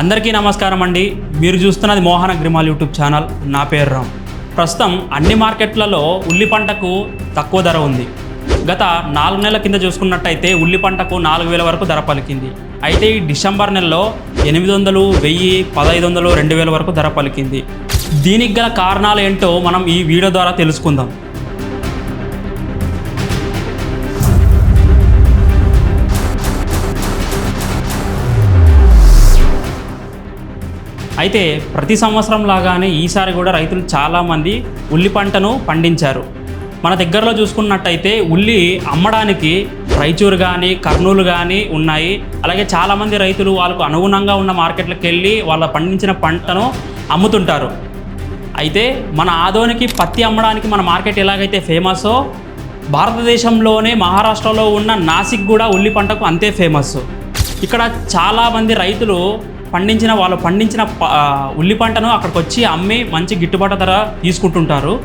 అందరికీ నమస్కారం అండి. మీరు చూస్తున్నది మోహన గ్రిమాల్ యూట్యూబ్ ఛానల్. నా పేరు రామ్. ప్రస్తుతం అన్ని మార్కెట్లలో ఉల్లి పంటకు తక్కువ ధర ఉంది. గత నాలుగు నెలల కింద చూసుకున్నట్టయితే ఉల్లి పంటకు నాలుగు వేల వరకు ధర పలికింది. అయితే ఈ డిసెంబర్ నెలలో ఎనిమిది వందలు వెయ్యి పదహైదు వందలు రెండు వేల వరకు ధర పలికింది. దీనికి గల కారణాలు ఏంటో మనం ఈ వీడియో ద్వారా తెలుసుకుందాం. అయితే ప్రతి సంవత్సరం లాగానే ఈసారి కూడా రైతులు చాలామంది ఉల్లి పంటను పండించారు. మన దగ్గరలో చూసుకున్నట్టయితే ఉల్లి అమ్మడానికి రైచూరు కానీ కర్నూలు కానీ ఉన్నాయి. అలాగే చాలామంది రైతులు వాళ్ళకు అనుగుణంగా ఉన్న మార్కెట్లకు వెళ్ళి వాళ్ళ పండించిన పంటను అమ్ముతుంటారు. అయితే మన ఆదోనికి పత్తి అమ్మడానికి మన మార్కెట్ ఎలాగైతే ఫేమసో భారతదేశంలోనే మహారాష్ట్రలో ఉన్న నాసిక్ కూడా ఉల్లి పంటకు అంతే ఫేమస్. ఇక్కడ చాలామంది రైతులు పండించిన వాళ్ళు పండించిన ప- ఉల్లి పంటను అక్కడికి వచ్చి అమ్మి మంచి గిట్టుబాటు ధర తీసుకుంటుంటారు.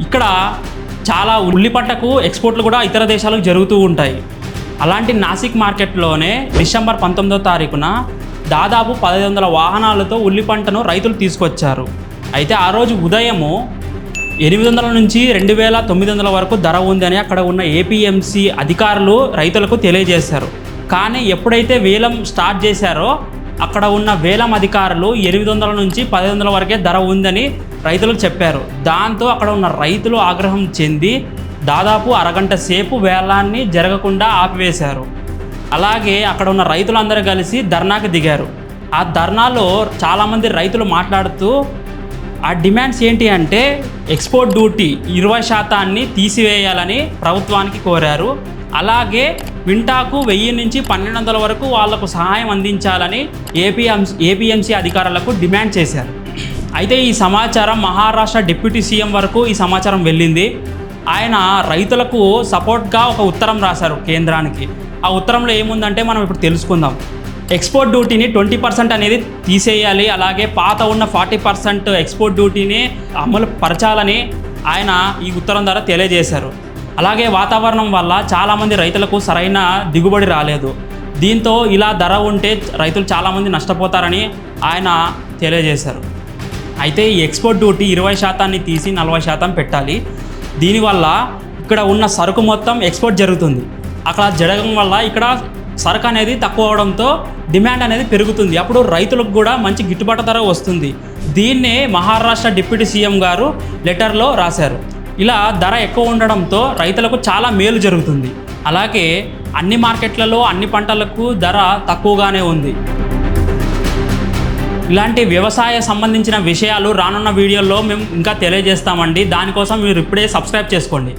ఇక్కడ చాలా ఉల్లి పంటకు ఎక్స్పోర్ట్లు కూడా ఇతర దేశాలకు జరుగుతూ ఉంటాయి. అలాంటి నాసిక్ మార్కెట్లోనే డిసెంబర్ పంతొమ్మిదో తారీఖున దాదాపు పదహైదు వందల వాహనాలతో ఉల్లి పంటను రైతులు తీసుకొచ్చారు. అయితే ఆ రోజు ఉదయము ఎనిమిది వందల నుంచి రెండు వేల తొమ్మిది వందల వరకు ధర ఉందని అక్కడ ఉన్న ఏపీఎంసీ అధికారులు రైతులకు తెలియజేశారు. కానీ ఎప్పుడైతే వేలం స్టార్ట్ చేశారో అక్కడ ఉన్న వేలం అధికారులు ఎనిమిది వందల నుంచి పది వందల వరకే ధర ఉందని రైతులకు చెప్పారు. దాంతో అక్కడ ఉన్న రైతులు ఆగ్రహం చెంది దాదాపు అరగంట సేపు వేలాన్ని జరగకుండా ఆపివేశారు. అలాగే అక్కడ ఉన్న రైతులందరూ కలిసి ధర్నాకి దిగారు. ఆ ధర్నాలో చాలామంది రైతులు మాట్లాడుతూ ఆ డిమాండ్స్ ఏంటి అంటే ఎక్స్పోర్ట్ డ్యూటీ ఇరవై శాతాన్ని తీసివేయాలని ప్రభుత్వానికి కోరారు. అలాగే వింటాకు వెయ్యి నుంచి పన్నెండు వందల వరకు వాళ్ళకు సహాయం అందించాలని ఏపీఎంసీ ఏపీఎంసీ అధికారులకు డిమాండ్ చేశారు. అయితే ఈ సమాచారం మహారాష్ట్ర డిప్యూటీ సీఎం వరకు ఈ సమాచారం వెళ్ళింది. ఆయన రైతులకు సపోర్ట్గా ఒక ఉత్తరం రాశారు కేంద్రానికి. ఆ ఉత్తరంలో ఏముందంటే మనం ఇప్పుడు తెలుసుకుందాం. ఎక్స్పోర్ట్ డ్యూటీని ట్వంటీ పర్సెంట్ అనేది తీసేయాలి అలాగే పాత ఉన్న ఫార్టీ పర్సెంట్ ఎక్స్పోర్ట్ డ్యూటీని అమలు పరచాలని ఆయన ఈ ఉత్తరం ద్వారా తెలియజేశారు. అలాగే వాతావరణం వల్ల చాలామంది రైతులకు సరైన దిగుబడి రాలేదు. దీంతో ఇలా ధర ఉంటే రైతులు చాలామంది నష్టపోతారని ఆయన తెలియజేశారు. అయితే ఈ ఎక్స్పోర్ట్ డ్యూటీ ఇరవై శాతాన్ని తీసి నలభై శాతం పెట్టాలి. దీనివల్ల ఇక్కడ ఉన్న సరుకు మొత్తం ఎక్స్పోర్ట్ జరుగుతుంది. అక్కడ జరగడం వల్ల ఇక్కడ సరుకు అనేది తక్కువ అవడంతో డిమాండ్ అనేది పెరుగుతుంది. అప్పుడు రైతులకు కూడా మంచి గిట్టుబాటు ధర వస్తుంది. దీన్నే మహారాష్ట్ర డిప్యూటీ సీఎం గారు లెటర్లో రాశారు. ఇలా ధర ఎక్కువ ఉండడంతో రైతులకు చాలా మేలు జరుగుతుంది. అలాగే అన్ని మార్కెట్లలో అన్ని పంటలకు ధర తక్కువగానే ఉంది. ఇలాంటి వ్యవసాయ సంబంధించిన విషయాలు రానున్న వీడియోల్లో మేము ఇంకా తెలియజేస్తామండి. దానికోసం మీరు ఇప్పుడే సబ్స్క్రైబ్ చేసుకోండి.